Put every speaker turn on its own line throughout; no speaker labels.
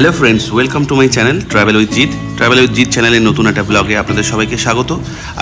Hello friends welcome to my channel travel with Jit travel with Jit চ্যানেলের নতুন একটা ব্লগে আপনাদের সবাইকে স্বাগত।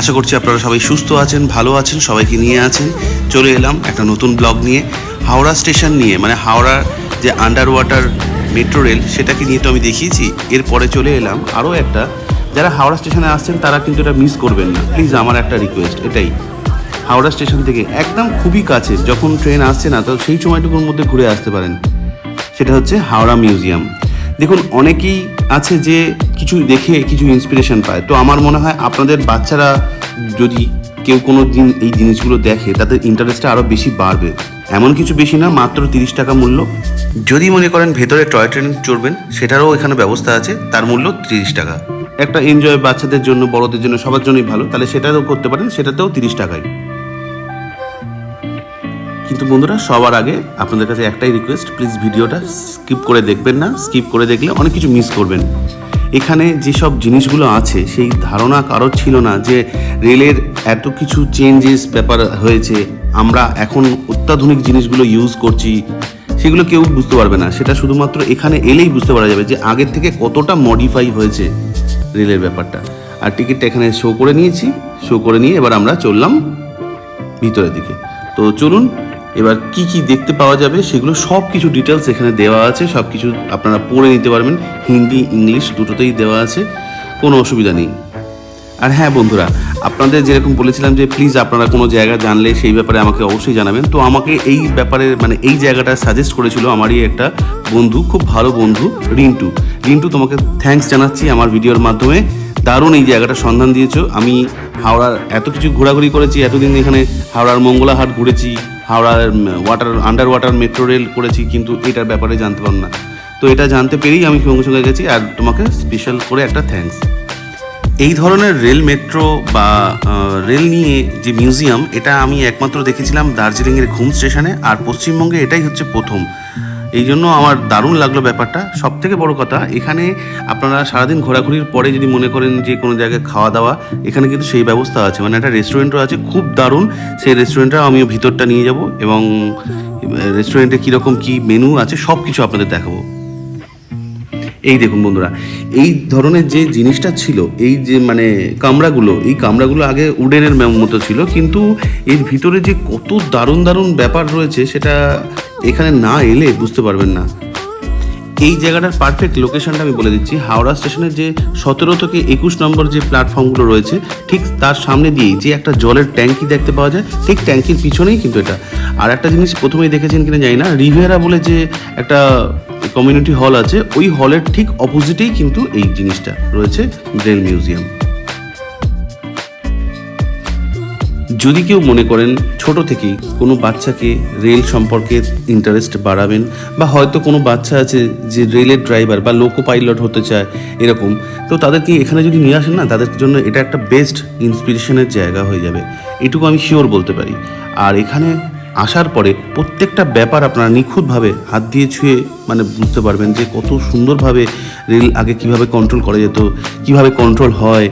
আশা করছি আপনারা সবাই সুস্থ আছেন, ভালো আছেন, সবাইকে নিয়ে আছেন। চলে এলাম একটা নতুন ব্লগ নিয়ে। হাওড়া স্টেশন নিয়ে মানে হাওড়ার যে আন্ডার ওয়াটার মেট্রো রেল সেটাকে নিয়ে তো আমি দেখিয়েছি। এরপরে চলে এলাম আরও একটা। যারা হাওড়া স্টেশনে আসছেন, তারা কিন্তু এটা মিস করবেন না। প্লিজ আমার একটা রিকোয়েস্ট এটাই। হাওড়া স্টেশন থেকে একদম খুবই কাছে, যখন ট্রেন আসছে না, তো সেই সময়টুকুর মধ্যে ঘুরে আসতে পারেন। সেটা হচ্ছে হাওড়া মিউজিয়াম দেখুন, অনেকেই আছে যে কিছু দেখে কিছু ইন্সপিরেশন পায়। তো আমার মনে হয় আপনাদের বাচ্চারা যদি কেউ কোনো দিন এই জিনিসগুলো দেখে, তাদের ইন্টারেস্টটা আরও বেশি বাড়বে। এমন কিছু বেশি না, মাত্র তিরিশ টাকা মূল্য। যদি মনে করেন ভেতরে টয় ট্রেন চড়বেন, সেটারও এখানে ব্যবস্থা আছে, তার মূল্য তিরিশ টাকা। একটা এনজয় বাচ্চাদের জন্য, বড়দের জন্য, সবার জন্যই ভালো, তাহলে সেটাও করতে পারেন, সেটাতেও তিরিশ টাকায়। কিন্তু বন্ধুরা, সবার আগে আপনাদের কাছে একটাই রিকোয়েস্ট প্লিজ ভিডিওটা স্কিপ করে দেখবেন না স্কিপ করে দেখলে অনেক কিছু মিস করবেন। এখানে যেসব জিনিসগুলো আছে, সেই ধারণা কারোর ছিল না যে রেলের এত কিছু চেঞ্জেস ব্যাপার হয়েছে, আমরা এখন অত্যাধুনিক জিনিসগুলো ইউজ করছি, সেগুলো কেউ বুঝতে পারবে না। সেটা শুধুমাত্র এখানে এলেই বুঝতে পারা যাবে যে আগের থেকে কতটা মডিফাই হয়েছে রেলের ব্যাপারটা। আর টিকিটটা এখানে শো করে নিয়েছি শো করে নিয়ে এবার আমরা চললাম ভিতরের দিকে। তো চলুন এবার কি কি দেখতে পাওয়া যাবে সেগুলো সব কিছু ডিটেলস এখানে দেওয়া আছে সব কিছু আপনারা পড়ে নিতে পারবেন। হিন্দি, ইংলিশ দুটোতেই দেওয়া আছে, কোনো অসুবিধা নেই। আর হ্যাঁ বন্ধুরা, আপনাদের যেরকম বলেছিলাম যে প্লিজ আপনারা কোনো জায়গা জানলে সেই ব্যাপারে আমাকে অবশ্যই জানাবেন। তো আমাকে এই ব্যাপারে মানে এই জায়গাটা সাজেস্ট করেছিল আমারই একটা বন্ধু, খুব ভালো বন্ধু, রিন্টু। রিন্টু, তোমাকে থ্যাঙ্কস জানাচ্ছি আমার ভিডিওর মাধ্যমে। দারুণ এই জায়গাটা সন্ধান দিয়েছ। আমি হাওড়ার এত কিছু ঘোরাঘুরি করেছি, এতদিন এখানে হাওড়ার মঙ্গলাহাট ঘুরেছি, হাওড়ার water under water metro rail করেছি, কিন্তু এটার ব্যাপারে জানতে পারলাম না। তো এটা জানতে পেরেই আমি সঙ্গে সঙ্গে গেছি, আর তোমাকে স্পেশাল করে একটা থ্যাঙ্কস এই ধরনের রেল মেট্রো বা রেল নিয়ে যে মিউজিয়াম এটা আমি একমাত্র দেখেছিলাম দার্জিলিংয়ের ঘুম স্টেশনে, আর পশ্চিমবঙ্গে এটাই হচ্ছে প্রথম। এই জন্য আমার দারুণ লাগল ব্যাপারটা। সব থেকে বড় কথা, এখানে আপনারা সারাদিন ঘোরাঘুরির পরে যদি মনে করেন যে কোনো জায়গায় খাওয়া দাওয়া এখানে কিন্তু সেই ব্যবস্থা আছে। মানে একটা রেস্টুরেন্টও আছে, খুব দারুণ। সেই রেস্টুরেন্টটা আমিও ভিতরটা নিয়ে যাব এবং রেস্টুরেন্টে কীরকম কী মেনু আছে সব কিছু আপনাদের দেখাবো। এই দেখুন বন্ধুরা, এই ধরনের যে জিনিসটা ছিল, এই যে মানে কামরাগুলো, এই কামরাগুলো আগে উডেনের মতো ছিল, কিন্তু এর ভিতরে যে কত দারুণ দারুণ ব্যাপার রয়েছে, সেটা এখানে না এলে বুঝতে পারবেন না। এই জায়গাটার পারফেক্ট লোকেশনটা আমি বলে দিচ্ছি। হাওড়া স্টেশনের যে সতেরো থেকে একুশ নম্বর যে প্ল্যাটফর্মগুলো রয়েছে, ঠিক তার সামনে দিয়েই যে একটা জলের ট্যাঙ্কি দেখতে পাওয়া যায়, ঠিক ট্যাঙ্কির পিছনেই কিন্তু এটা। আর একটা জিনিস প্রথমেই দেখেছেন কিনা জানি না রিভেরা বলে যে একটা কমিউনিটি হল আছে, ওই হলের ঠিক অপোজিটেই কিন্তু এই জিনিসটা রয়েছে রেল মিউজিয়াম যদি কেউ মনে করেন ছোট থেকেই কোনো বাচ্চাকে রেল সম্পর্কে ইন্টারেস্ট বাড়াবেন বা হয়তো কোনো বাচ্চা আছে যে রেলের ড্রাইভার বা লোকো পাইলট হতে চায় এরকম, তো তাদেরকে এখানে যদি নিয়ে আসেন না, তাদের জন্য এটা একটা বেস্ট ইন্সপিরেশনের জায়গা হয়ে যাবে। এটুকু আমি শিওর বলতে পারি। আর এখানে আসার পরে প্রত্যেকটা ব্যাপার আপনারা নিখুঁতভাবে হাত দিয়ে ছুঁয়ে মানে বুঝতে পারবেন যে কত সুন্দরভাবে রেল আগে কীভাবে কন্ট্রোল করা যেত, কীভাবে কন্ট্রোল হয়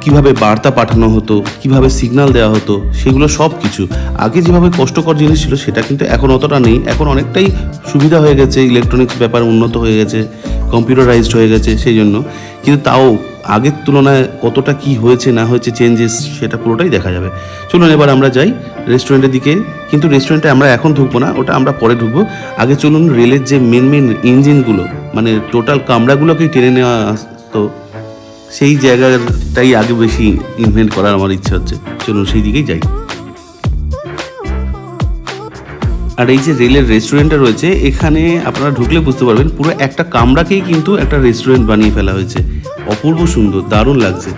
কীভাবে বার্তা পাঠানো হতো, কীভাবে সিগন্যাল দেওয়া হতো, সেগুলো সব কিছু। আগে যেভাবে কষ্টকর জিনিস ছিল, সেটা কিন্তু এখন অতটা নেই। এখন অনেকটাই সুবিধা হয়ে গেছে ইলেকট্রনিক্স ব্যাপার উন্নত হয়ে গেছে কম্পিউটারাইজড হয়ে গেছে, সেই জন্য। কিন্তু তাও আগের তুলনায় কতটা কি হয়েছে, না হয়েছে চেঞ্জেস সেটা পুরোটাই দেখা যাবে। চলুন এবার আমরা যাই রেস্টুরেন্টের দিকে। কিন্তু রেস্টুরেন্টে আমরা এখন ঢুকবো না, ওটা আমরা পরে ঢুকবো। আগে চলুন রেলের যে মেন মেন ইঞ্জিনগুলো মানে টোটাল কামরাগুলোকেই টেনে নেওয়া আসতো। সেই জায়গাটাই আগে বেশি ইনভেন্ট করার আমার ইচ্ছা হচ্ছে। চলুন সেই দিকেই যাই। আর এই যে রেলের রেস্টুরেন্টটা রয়েছে, এখানে আপনারা ঢুকলে বুঝতে পারবেন, পুরো একটা কামরাকেই কিন্তু একটা রেস্টুরেন্ট বানিয়ে ফেলা হয়েছে। অপূর্ব সুন্দর, দারুণ লাগছে।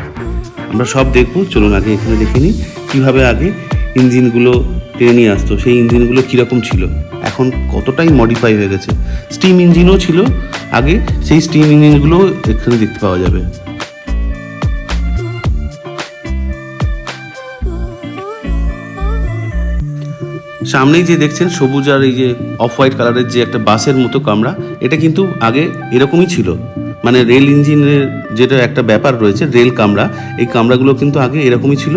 আমরা সব দেখব, চলুন আগে এখানে দেখে নিই, কীভাবে আগে ইঞ্জিনগুলো টেনে নিয়ে আসতো, সেই ইঞ্জিনগুলো কীরকম ছিল। এখন কতটাই মডিফাই হয়ে গেছে। স্টিম ইঞ্জিনও ছিল আগে, সেই স্টিম ইঞ্জিনগুলো এখানে দেখতে পাওয়া যাবে। সামনেই যে দেখছেন সবুজ আর এই যে অফ হোয়াইট কালারের যে একটা বাসের মতো কামরা, এটা কিন্তু আগে এরকমই ছিল। মানে রেল ইঞ্জিনের যেটা একটা ব্যাপার রয়েছে রেল কামরা, এই কামরাগুলো কিন্তু আগে এরকমই ছিল।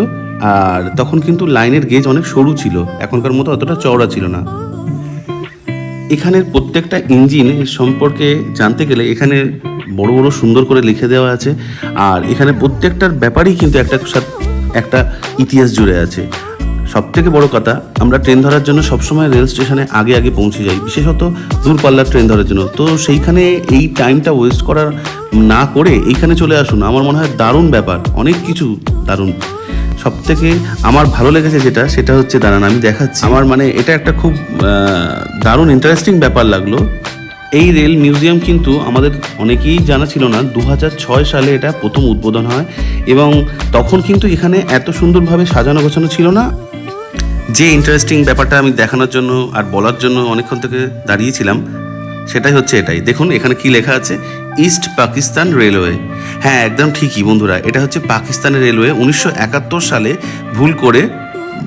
আর তখন কিন্তু লাইনের গেজ অনেক সরু ছিল, এখনকার মতো অতটা চওড়া ছিল না। এখানের প্রত্যেকটা ইঞ্জিন সম্পর্কে জানতে গেলে এখানে বড় বড় সুন্দর করে লিখে দেওয়া আছে। আর এখানে প্রত্যেকটার ব্যাপারেই কিন্তু একটা একটা ইতিহাস জুড়ে আছে। সব থেকে বড় কথা, আমরা ট্রেন ধরার জন্য সবসময় রেল স্টেশনে আগে আগে পৌঁছে যাই, বিশেষত দূরপাল্লার ট্রেন ধরার জন্য। তো সেইখানে এই টাইমটা ওয়েস্ট করার, না করে এইখানে চলে আসুন, আমার মনে হয় দারুণ ব্যাপার, অনেক কিছু দারুণ। সব থেকে আমার ভালো লেগেছে যেটা, সেটা হচ্ছে দাঁড়ান, আমি দেখাচ্ছি। আমার মানে এটা একটা খুব দারুণ ইন্টারেস্টিং ব্যাপার লাগল। এই রেল মিউজিয়াম কিন্তু আমাদের অনেকেই জানা ছিল না দু হাজার ছয় সালে এটা প্রথম উদ্বোধন হয় এবং তখন কিন্তু এখানে এত সুন্দরভাবে সাজানো গোছানো ছিল না। যে ইন্টারেস্টিং ব্যাপারটা আমি দেখানোর জন্য আর বলার জন্য অনেকক্ষণ থেকে দাঁড়িয়েছিলাম, সেটাই হচ্ছে এটাই। দেখুন, এখানে কি লেখা আছে? ইস্ট পাকিস্তান রেলওয়ে হ্যাঁ একদম ঠিকই বন্ধুরা। এটা হচ্ছে পাকিস্তানের রেলওয়ে উনিশশো একাত্তর সালে ভুল করে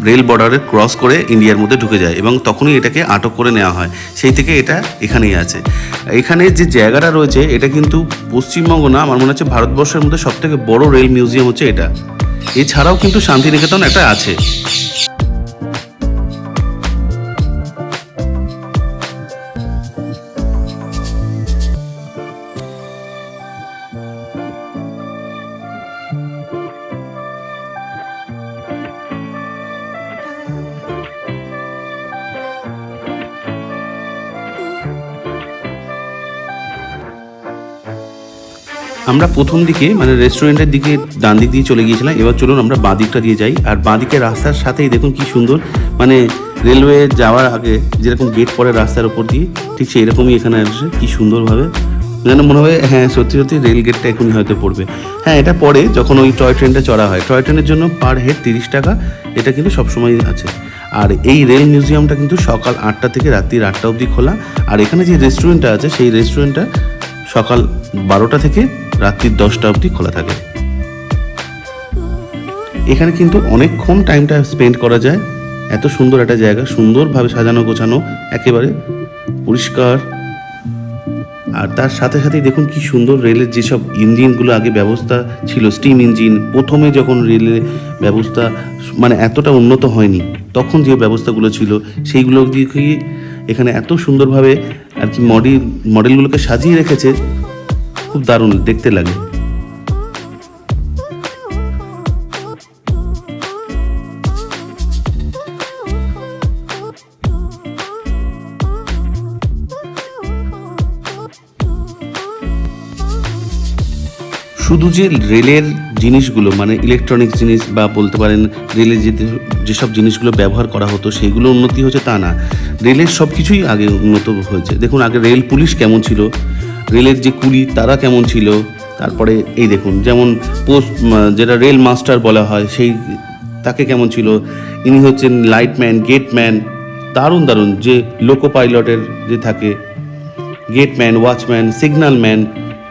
রেল বর্ডারে ক্রস করে ইন্ডিয়ার মধ্যে ঢুকে যায় এবং তখনই এটাকে আটক করে নেওয়া হয়। সেই থেকে এটা এখানেই আছে। এখানে যে জায়গাটা রয়েছে, এটা কিন্তু পশ্চিমবঙ্গ না, আমার মনে হচ্ছে ভারতবর্ষের মধ্যে সবথেকে বড় রেল মিউজিয়াম হচ্ছে এটা। এছাড়াও কিন্তু শান্তিনিকেতন একটা আছে। আমরা প্রথম দিকে মানে রেস্টুরেন্টের দিকে ডান দিক দিয়ে চলে গিয়েছিলাম। এবার চলুন আমরা বাঁ দিকটা দিয়ে যাই। আর বাঁ দিকের রাস্তার সাথেই দেখুন কি সুন্দর মানে রেলওয়ে যাওয়ার আগে যেরকম গেট পড়ে রাস্তার উপর দিয়ে, ঠিক সেই রকমই এখানে আসে কি সুন্দরভাবে। যেন মনে হয় হ্যাঁ সত্যি সত্যি রেল গেটটা এখনই হয়তো পড়বে। হ্যাঁ এটা পরে যখন ওই টয় ট্রেনটা চড়া হয়। টয় ট্রেনের জন্য পার হেড তিরিশ টাকা, এটা কিন্তু সবসময় আছে। আর এই রেল মিউজিয়ামটা কিন্তু সকাল আটটা থেকে রাত্রির আটটা অবধি খোলা। আর এখানে যে রেস্টুরেন্টটা আছে, সেই রেস্টুরেন্টটা সকাল বারোটা থেকে রাত্রির দশটা অবধি খোলা থাকে। এখানে কিন্তু অনেকক্ষণ টাইমটা স্পেন্ড করা যায়। এত সুন্দর একটা জায়গা, সুন্দরভাবে সাজানো গোছানো, একেবারে পরিষ্কার। আর তার সাথে সাথেই দেখুন কি সুন্দর রেলের যেসব ইঞ্জিনগুলো আগে ব্যবস্থা ছিল স্টিম ইঞ্জিন প্রথমে যখন রেলের ব্যবস্থা মানে এতটা উন্নত হয়নি, তখন যে ব্যবস্থাগুলো ছিল, সেইগুলো দিকে এখানে এত সুন্দরভাবে আর কি মডেল মডেলগুলোকে সাজিয়ে রেখেছে খুব দারুণ দেখতে লাগে। শুধু যে রেলের জিনিসগুলো মানে ইলেকট্রনিক্স জিনিস বা বলতে পারেন রেলে যে যেসব জিনিসগুলো ব্যবহার করা হতো সেইগুলো উন্নতি হয়েছে তা না। রেলের সব কিছুই আগে উন্নত হয়েছে। দেখুন, আগে রেল পুলিশ কেমন ছিল? রেলের যে কুলি তারা কেমন ছিল? তারপরে এই দেখুন, যেমন পোস্ট যেটা রেল মাস্টার বলা হয়, সেই, তাকে কেমন ছিল? ইনি হচ্ছেন লাইটম্যান, গেটম্যান, দারুণ দারুণ, যে লোকো পাইলটের যে থাকে, গেটম্যান, ওয়াচম্যান, সিগন্যালম্যান,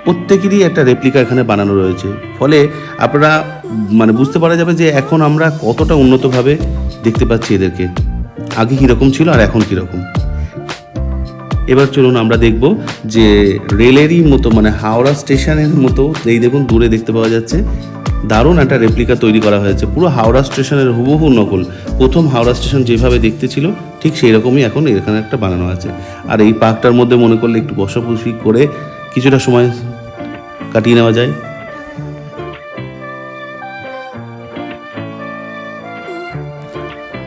প্রত্যেকেরই একটা রেপ্লিকা এখানে বানানো রয়েছে। ফলে আপনারা মানে বুঝতে পারা যাবে যে এখন আমরা কতটা উন্নতভাবে দেখতে পাচ্ছি এদেরকে। আগে কীরকম ছিল আর এখন কীরকম। এবার চলুন আমরা দেখব যে রেলেরই মতো মানে হাওড়া স্টেশনের মতো, এই দেখুন দূরে দেখতে পাওয়া যাচ্ছে, দারুণ একটা রেপ্লিকা তৈরি করা হয়েছে। পুরো হাওড়া স্টেশনের হুবহু নকল। প্রথম হাওড়া স্টেশন যেভাবে দেখতে ছিল, ঠিক সেই রকমই এখন এখানে একটা বানানো আছে। আর এই পার্কটার মধ্যে মনে করলে একটু বসাবসি করে কিছুটা সময় কাটিয়ে নেওয়া যায়।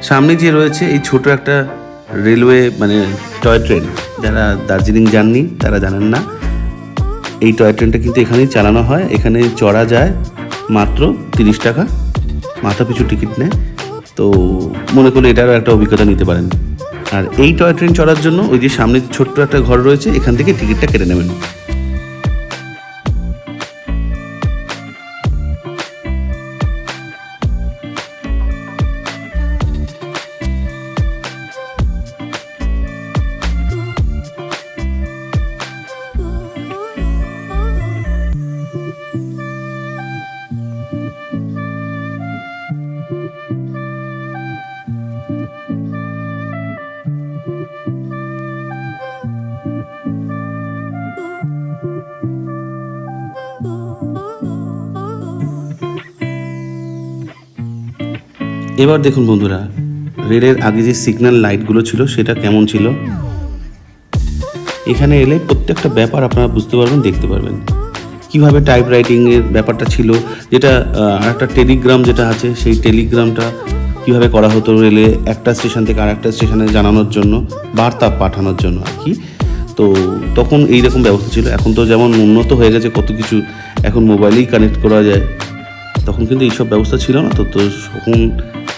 সামনে যে রয়েছে, এই ছোট একটা রেলওয়ে মানে টয় ট্রেন, যারা দার্জিলিং যাননি তারা জানেন না। এই টয় ট্রেনটা কিন্তু এখানেই চালানো হয়। এখানে চড়া যায় মাত্র তিরিশ টাকা। মাথা পিছু টিকিট নেয়। তো মনে করলে এটারও একটা অভিজ্ঞতা নিতে পারেন। আর এই টয় ট্রেন চড়ার জন্য ওই যে সামনে ছোট্ট একটা ঘর রয়েছে, এখান থেকে টিকিটটা কেটে নেবেন। এবার দেখুন বন্ধুরা, রেলের আগে যে সিগন্যাল লাইটগুলো ছিল সেটা কেমন ছিল? এখানে এলে প্রত্যেকটা ব্যাপার আপনারা বুঝতে পারবেন, দেখতে পারবেন। কীভাবে টাইপ রাইটিংয়ের ব্যাপারটা ছিল, যেটা আরেকটা টেলিগ্রাম যেটা আছে, সেই টেলিগ্রামটা কীভাবে করা হতো রেলে একটা স্টেশন থেকে আর একটা স্টেশনে জানানোর জন্য, বার্তা পাঠানোর জন্য আর কি। তো তখন এই রকম ব্যবস্থা ছিল। এখন তো যেমন উন্নত হয়ে গেছে, কত কিছু এখন মোবাইলেই কানেক্ট করা যায়। তখন কিন্তু এইসব ব্যবস্থা ছিল না। তো তো তখন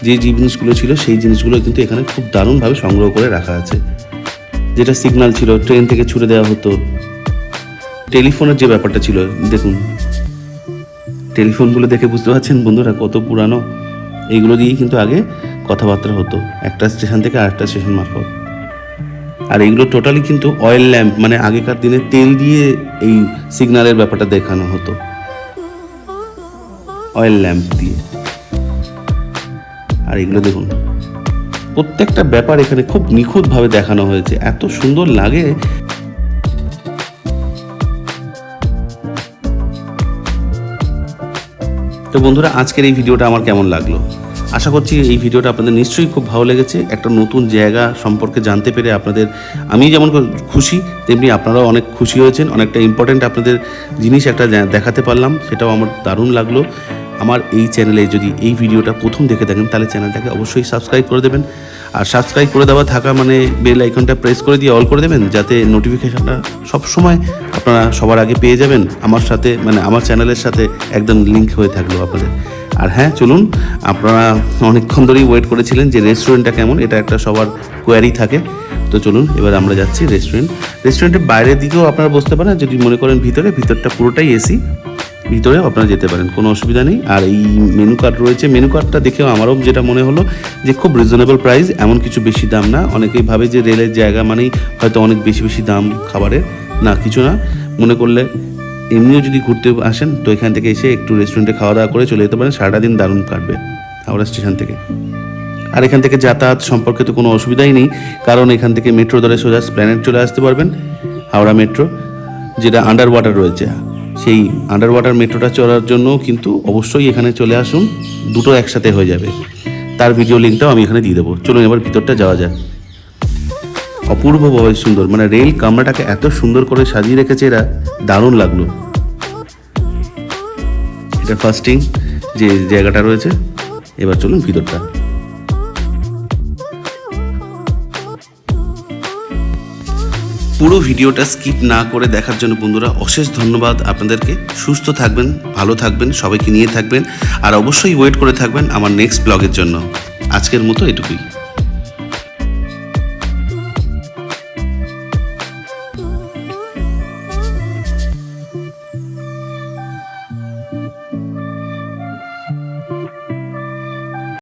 যে জিনিসগুলো ছিল, সেই জিনিসগুলো কিন্তু এখানে খুব দারুণভাবে সংগ্রহ করে রাখা আছে। যেটা সিগনাল ছিল ট্রেন থেকে ছুড়ে দেওয়া হতো। টেলিফোনের যে ব্যাপারটা ছিল, দেখুন, টেলিফোনগুলো দেখে বুঝতে পারছেন বন্ধুরা কত পুরানো? এইগুলো দিয়েই কিন্তু আগে কথাবার্তা হতো, একটা স্টেশন থেকে আরেকটা স্টেশন মারফত। আর এইগুলো টোটালি কিন্তু অয়েল ল্যাম্প মানে আগেকার দিনে তেল দিয়ে এই সিগন্যালের ব্যাপারটা দেখানো হতো। অয়েল ল্যাম্প দিয়ে। আর এগুলো দেখুন। প্রত্যেকটা ব্যাপার এখানে খুব নিখুঁতভাবে দেখানো হয়েছে। এত সুন্দর লাগে। তো বন্ধুরা, আজকের এই ভিডিওটা আমার কেমন লাগল? আশা করছি এই ভিডিওটা আপনাদের নিশ্চয়ই খুব ভালো লেগেছে। একটা নতুন জায়গা সম্পর্কে জানতে পেরে আপনাদের আমি যেমন খুশি, তেমনি আপনারাও অনেক খুশি হয়েছেন। অনেকটা ইম্পর্ট্যান্ট আপনাদের জিনিস একটা দেখাতে পারলাম, সেটাও আমার দারুণ লাগল। আমার এই চ্যানেলে যদি এই ভিডিওটা প্রথম দেখে থাকেন, তাহলে চ্যানেলটাকে অবশ্যই সাবস্ক্রাইব করে দেবেন। আর সাবস্ক্রাইব করে দেওয়া থাকা মানে বেল আইকনটা প্রেস করে দিয়ে অল করে দেবেন, যাতে নোটিফিকেশনটা সবসময় আপনারা সবার আগে পেয়ে যাবেন। আমার সাথে মানে আমার চ্যানেলের সাথে একদম লিঙ্ক হয়ে থাকল আপনাদের। আর হ্যাঁ চলুন, আপনারা অনেকক্ষণ ধরেই ওয়েট করেছিলেন যে রেস্টুরেন্টটা কেমন, এটা একটা সবার কোয়ারি থাকে। তো চলুন, এবার আমরা যাচ্ছি রেস্টুরেন্ট রেস্টুরেন্টের বাইরের দিকেও আপনারা বসতে পারেন, যদি মনে করেন ভিতরে, ভিতরটা পুরোটাই এসি ভিতরেও আপনারা যেতে পারেন, কোনো অসুবিধা নেই। আর এই মেনু কার্ড রয়েছে। মেনু কার্ডটা দেখেও আমারও যেটা মনে হলো যে খুব রিজনেবল প্রাইস এমন কিছু বেশি দাম না। অনেকেই ভাবে যে রেলের জায়গা মানেই হয়তো অনেক বেশি বেশি দাম খাবারের। না, কিছু না। মনে করলে এমনিও যদি ঘুরতে আসেন, তো এখান থেকে এসে একটু রেস্টুরেন্টে খাওয়া দাওয়া করে চলে যেতে পারেন। সারাটা দিন দারুণ কাটবে হাওড়া স্টেশন থেকে। আর এখান থেকে যাতায়াত সম্পর্কে তো কোনো অসুবিধাই নেই, কারণ এখান থেকে মেট্রো ধরে সোজা প্ল্যানেট চলে আসতে পারবেন, হাওড়া মেট্রো যেটা আন্ডার ওয়াটার রয়েছে। সেই আন্ডার ওয়াটার মেট্রোটা চলার জন্য কিন্তু অবশ্যই এখানে চলে আসুন, দুটো একসাথে হয়ে যাবে। তার ভিডিও লিঙ্কটাও আমি এখানে দিয়ে দেবো। চলুন এবার ভিতরটা যাওয়া যাক। অপূর্বভাবে সুন্দর মানে রেল কামরাটাকে এত সুন্দর করে সাজিয়ে রেখেছে এরা, দারুণ লাগল। এটা ফার্স্টিং যে জায়গাটা রয়েছে। এবার চলুন ভিতরটা। পুরো ভিডিওটা স্কিপ না করে দেখার জন্য বন্ধুরা অশেষ ধন্যবাদ আপনাদেরকে। সুস্থ থাকবেন, ভালো থাকবেন, সবাইকে নিয়ে থাকবেন। আর অবশ্যই ওয়েট করে থাকবেন আমার নেক্সট ব্লগের জন্য। আজকের মতো এটুকুই।